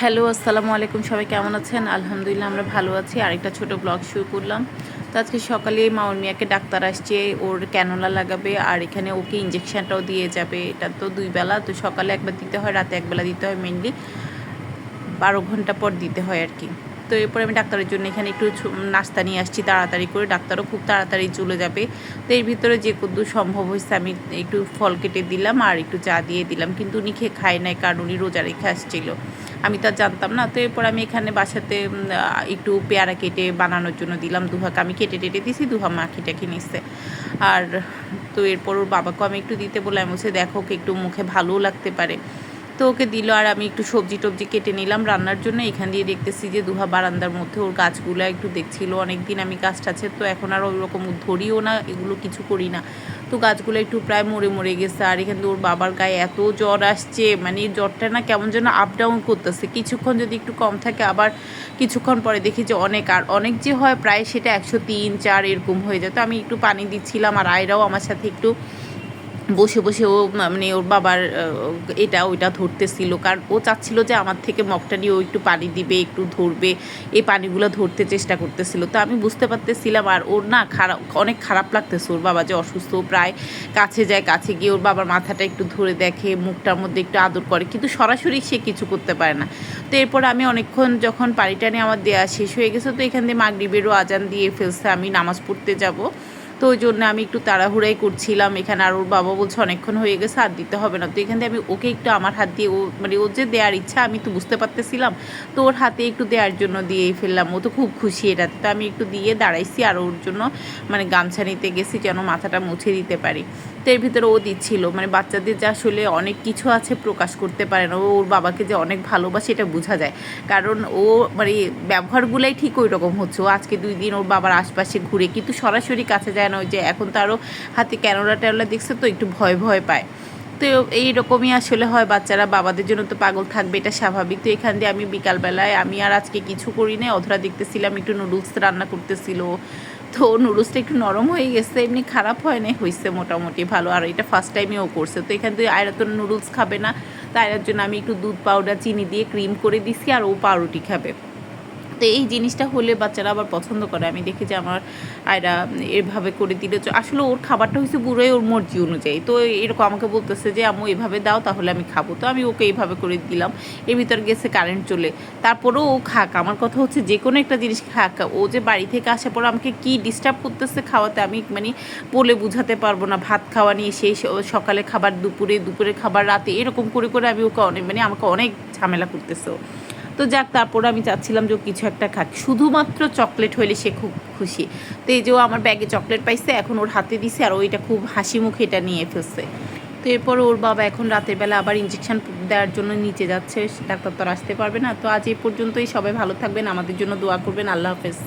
Hello, আসসালামু আলাইকুম। সবাই কেমন আছেন? আলহামদুলিল্লাহ, আমরা ভালো আছি। আরেকটা ছোট ব্লগ শুরু করলাম। তো আজকে সকালে মাউর মিয়াকে ডাক্তার আসছে, ওর ক্যানোলা লাগাবে, আর এখানে ওকে ইঞ্জেকশনটাও দিয়ে যাবে। এটা তো দুই বেলা, তো সকালে একবার দিতে হয়, রাতে একবেলা দিতে হয় মেনলি বারো ঘণ্টা পর দিতে হয় আর কি। তো এরপরে আমি ডাক্তারের জন্য এখানে একটু নাস্তা নিয়ে আসছি, তাড়াতাড়ি করে। ডাক্তারও খুব তাড়াতাড়ি চলে যাবে। তো এর ভিতরে যে কদ্দু সম্ভব হয়েছে, আমি একটু ফল কেটে দিলাম আর একটু চা দিয়ে দিলাম। কিন্তু উনি খেয়ে খায় নাই, কারণ উনি রোজা রেখে আসছিল। আমি তা জানতাম না। তো এরপর আমি এখানে বাসাতে একটু পেয়ারা কেটে বানানোর জন্য দিলাম। দুহাকে আমি কেটে টেটে দিছি, দুহা মাখি কিনে নিচ্ছে আর তো এরপর ওর বাবাকেও আমি একটু দিতে বললাম বলছে, দেখো একটু মুখে ভালোও লাগতে পারে। তো ওকে দিল আর আমি একটু সবজি টবজি কেটে নিলাম রান্নার জন্য। এখান দিয়ে দেখতেছি যে দুহা বারান্দার মধ্যে ওর গাছগুলো একটু দেখছিল। অনেক দিন আমি গাছ টাছে তো এখন আর ওই রকম ধরিও না, এগুলো কিছু করি না। তো গাছগুলো একটু প্রায় মরে মরে গেছে আর এখান থেকে ওর বাবার গায়ে এত জ্বর আসছে মানে জ্বরটা না কেমন যেন আপ ডাউন করতেছে। কিছুক্ষণ যদি একটু কম থাকে আবার কিছুক্ষণ পরে দেখি যে অনেক, আর অনেক যে হয় প্রায় সেটা একশো তিন, চার এরকম হয়ে যায়। তো আমি একটু পানি দিচ্ছিলাম আর আয়রাও আমার সাথে একটু বসে বসে ও মানে ওর বাবার এটা ওইটা ধরতেছিল। কারণ ও চাচ্ছিল যে আমার থেকে মগটা নিয়ে ও একটু পানি দিবে, একটু ধরবে। এই পানিগুলো ধরতে চেষ্টা করতেছিল। তো আমি বুঝতে পারতেছিলাম আর ওর না খারাপ অনেক খারাপ লাগতেছে ওর বাবা যে অসুস্থ। প্রায় কাছে যায়, কাছে গিয়ে ওর বাবার মাথাটা একটু ধরে দেখে, মুখটার মধ্যে একটু আদর করে। কিন্তু সরাসরি সে কিছু করতে পারে না। তো এরপর আমি অনেকক্ষণ যখন পানিটা নিয়ে আমার দেওয়া শেষ হয়ে গেছে, তো এখান দিয়ে মাগরিবেরও আজান দিয়ে ফেলছে। আমি নামাজ পড়তে যাব। তো ওই জন্য আমি একটু তাড়াহুড়াই করছিলাম। এখানে আর ওর বাবা বলছে অনেকক্ষণ হয়ে গেছে হাত দিতে হবে না। তো এখান থেকে আমি ওকে একটু আমার হাত দিয়ে, ও মানে ওর যে দেওয়ার ইচ্ছা আমি তো বুঝতে পারতেছিলাম, তো ওর হাতে একটু দেওয়ার জন্য দিয়েই ফেললাম। ও তো খুব খুশি এটাতে। তো আমি একটু দিয়ে দাঁড়াইছি আর ওর জন্য মানে গামছা নিতে গেছি যেন মাথাটা মুছে দিতে পারি। এর ভিতরে ও দিচ্ছিল। মানে বাচ্চাদের যে আসলে অনেক কিছু আছে প্রকাশ করতে পারে না, ওর বাবাকে যে অনেক ভালোবাসে এটা বোঝা যায়। কারণ ও মানে ব্যবহারগুলাই ঠিক ওই রকম হচ্ছে। ও আজকে দুই দিন ওর বাবার আশপাশে ঘুরে কিন্তু সরাসরি কাছে যায় না। ওই যে এখন তো আরও হাতে ক্যানোলা ট্যানোলা দেখছে তো একটু ভয় ভয় পায়। তো এইরকমই আসলে হয় বাচ্চারা। বাবাদের জন্য তো পাগল থাকবে, এটা স্বাভাবিক। তো এখান দিয়ে আমি বিকালবেলায় আমি আর আজকে কিছু করি নাই। অধরা দেখতেছিলাম, একটু নুডলস রান্না করতেছিল। তো নুডলসটা একটু নরম হয়ে গেছে, এমনি খারাপ হয় না হয়েছে মোটামুটি ভালো। আর এটা ফার্স্ট টাইমে ও করছে। তো এখান থেকে আয়রা তো নুডলস খাবে না, তো এর জন্য আমি একটু দুধ পাউডার চিনি দিয়ে ক্রিম করে দিছি, আর ও পাউরুটি খাবে। তো এই জিনিসটা হলে বাচ্চারা আবার পছন্দ করে। আমি দেখি যে আমার আয়রা এভাবে করে দিলে। আসলে ওর খাবারটা হচ্ছে পুরোই ওর মর্জি অনুযায়ী। তো এরকম আমাকে বলতেছে যে, আম্মু, এভাবে দাও, তাহলে আমি খাব। তো আমি ওকে এইভাবে করে দিলাম। এর ভিতর গেছে কারেন্ট চলে। তারপরেও ও খাক। আমার কথা হচ্ছে যে কোনো একটা জিনিস খাক। ও যে বাড়ি থেকে আসার পর আমাকে কি ডিস্টার্ব করতেছে খাওয়াতে আমি মানে বলে বুঝাতে পারব না। ভাত খাওয়া নিয়ে সেই সকালে খাবার, দুপুরে দুপুরে খাবার, রাতে এরকম করে করে আমি ওকে অনেক মানে আমাকে অনেক ঝামেলা করতেছে। তো যাক, তারপরে আমি চাচ্ছিলাম যে কিছু একটা খাক। শুধুমাত্র চকলেট হইলে সে খুব খুশি। তো এই যে ও আমার ব্যাগে চকলেট পাইছে, এখন ওর হাতে দিছে আর ওইটা খুব হাসি মুখে এটা নিয়ে ফেলছে। তো এরপর ওর বাবা এখন রাতের বেলা আবার ইঞ্জেকশন দেওয়ার জন্য নিচে যাচ্ছে, ডাক্তার তো আসতে পারবে না। তো আজ এই পর্যন্তই, সবাই ভালো থাকবেন, আমাদের জন্য দোয়া করবেন, আল্লাহ হাফেজ।